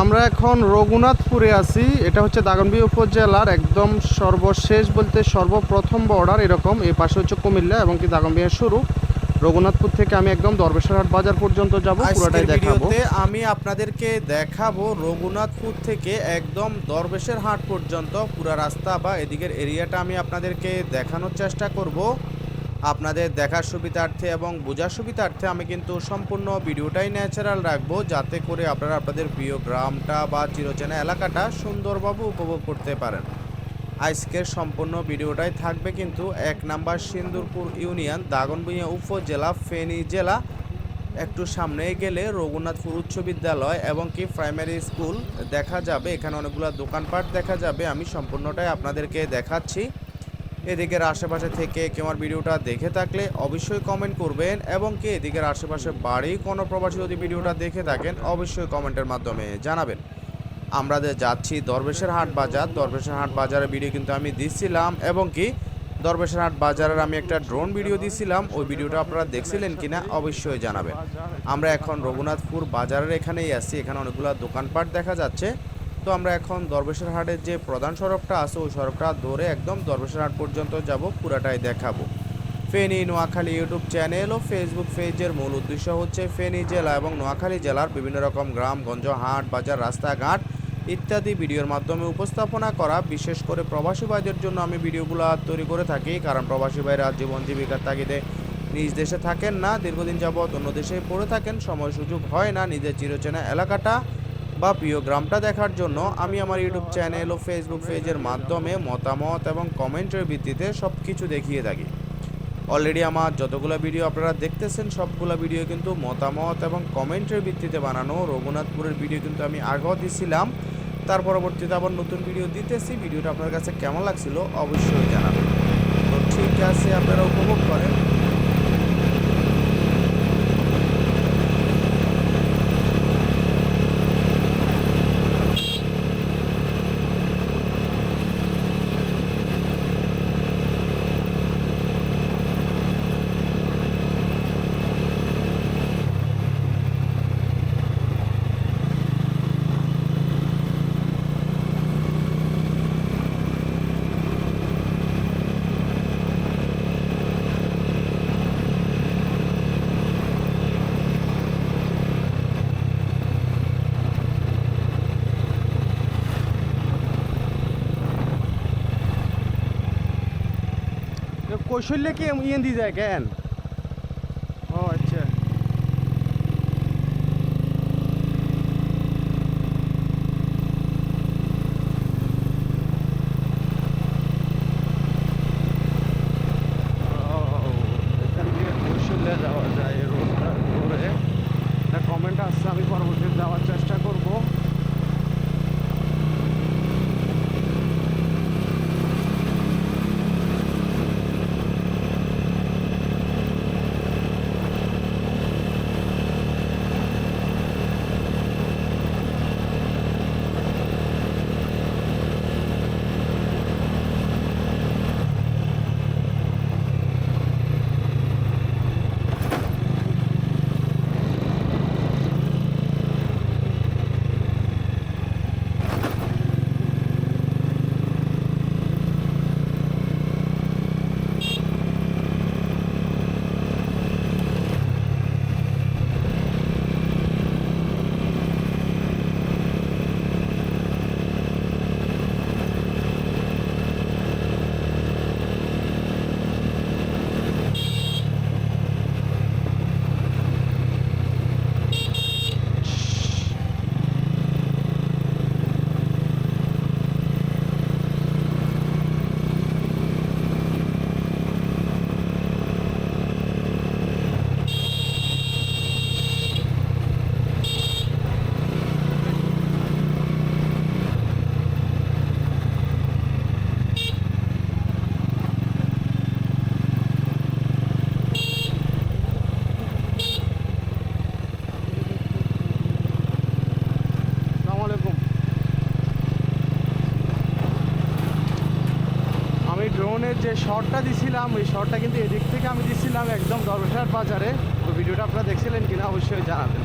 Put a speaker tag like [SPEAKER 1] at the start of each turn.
[SPEAKER 1] আমরা এখন রঘুনাথপুরে আছি। এটা হচ্ছে দাগনবিয়া উপজেলার একদম সর্বশেষ বলতে সর্বপ্রথম বর্ডার এরকম। এই পাশে হচ্ছে কুমিল্লা এবং কি দাগনবিয়ার শুরু। রঘুনাথপুর থেকে আমি একদম দরবেশরহাট বাজার পর্যন্ত যাব পুরোটাই দেখাবো।
[SPEAKER 2] আমি আপনাদেরকে দেখাবো রঘুনাথপুর থেকে একদম দরবেশের হাট পর্যন্ত পুরো রাস্তা বা এদিকের এরিয়াটা আমি আপনাদেরকে দেখানোর চেষ্টা করব। আপনাদের দেখার সুবিধার্থে এবং বোঝার সুবিধার্থে আমি কিন্তু সম্পূর্ণ ভিডিওটাই ন্যাচারাল রাখব, যাতে করে আপনারা আপনাদের প্রিয় গ্রামটা বা চিরচেনা এলাকাটা সুন্দরভাবে উপভোগ করতে পারেন। আজকের সম্পূর্ণ ভিডিওটাই থাকবে কিন্তু এক নাম্বার সিন্দুরপুর ইউনিয়ন, দাগনভূঞা উপজেলা, ফেনী জেলা। একটু সামনে গেলে রঘুনাথপুর উচ্চ বিদ্যালয় এবং কি প্রাইমারি স্কুল দেখা যাবে। এখানে অনেকগুলো দোকানপাট দেখা যাবে। আমি সম্পূর্ণটাই আপনাদেরকে দেখাচ্ছি। এদিকের আশেপাশে থেকে কেউ আমার ভিডিওটা দেখে থাকলে অবশ্যই কমেন্ট করবেন এবং কি এদিকের আশেপাশে বাড়ি কোনো প্রবাসী যদি ভিডিওটা দেখে থাকেন, অবশ্যই কমেন্টের মাধ্যমে জানাবেন। আমরা যে যাচ্ছি দরবেশের হাট বাজার, দরবেশের হাট বাজারের ভিডিও কিন্তু আমি দিচ্ছিলাম এবং কি দরবেশের হাট বাজারের আমি একটা ড্রোন ভিডিও দিছিলাম, ওই ভিডিওটা আপনারা দেখছিলেন কিনা অবশ্যই জানাবেন। আমরা এখন রঘুনাথপুর বাজারের এখানেই আছি, এখানে অনেকগুলো দোকানপাট দেখা যাচ্ছে। তো আমরা এখন দরবেশের হাটের যে প্রধান সড়কটা আছে, ওই সড়কটা ধরে একদম দরবেশের হাট পর্যন্ত যাব, পুরাটাই দেখাবো। ফেনী, নোয়াখালী ইউটিউব চ্যানেল ও ফেসবুক পেজের মূল উদ্দেশ্য হচ্ছে ফেনী জেলা এবং নোয়াখালী জেলার বিভিন্ন রকম গ্রামগঞ্জ, হাট, বাজার, রাস্তাঘাট ইত্যাদি ভিডিওর মাধ্যমে উপস্থাপনা করা। বিশেষ করে প্রবাসী ভাইদের জন্য আমি ভিডিওগুলো তৈরি করে থাকি, কারণ প্রবাসী ভাইরা জীবন জীবিকার তাগিদে নিজ দেশে থাকেন না, দীর্ঘদিন যাবৎ অন্য দেশে পড়ে থাকেন, সময় সুযোগ হয় না নিজের চিরচেনা এলাকাটা। বা প্রিয় গ্রামটা দেখার জন্য আমি আমার ইউটিউব চ্যানেল ও ফেসবুক পেজের মাধ্যমে মতামত এবং কমেন্টের ভিত্তিতে সব কিছু দেখিয়ে থাকি। অলরেডি আমার যতগুলো ভিডিও আপনারা দেখতেছেন, সবগুলো ভিডিও কিন্তু মতামত এবং কমেন্টের ভিত্তিতে বানানো রঘুনাথপুরের ভিডিও কিন্তু আমি আগেও দিছিলাম। তার পরবর্তীতে আবার নতুন ভিডিও দিতেছি। ভিডিওটা আপনার কাছে কেমন লাগছিল অবশ্যই জানাবেন। তো ঠিক আছে, আপনারা উপভোগ করেন।
[SPEAKER 1] কৈশল্যে কি ইয়ে দিয়ে যায় কেন ও আচ্ছা ও, এখান দিয়ে কৈশল্যে যাওয়া যায় এই রোডটা ধরে একটা কমেন্ট আসছে আমি পরবর্তীতে যাওয়ার চেষ্টা করব আসসালামু আলাইকুম আমি ড্রোনের যে দিছিলাম, ওই শহরটা কিন্তু এদিক থেকে আমি দিচ্ছিলাম একদম দরবেশার বাজারে। তো ভিডিওটা আপনারা দেখছিলেন কিনা অবশ্যই জানাবেন।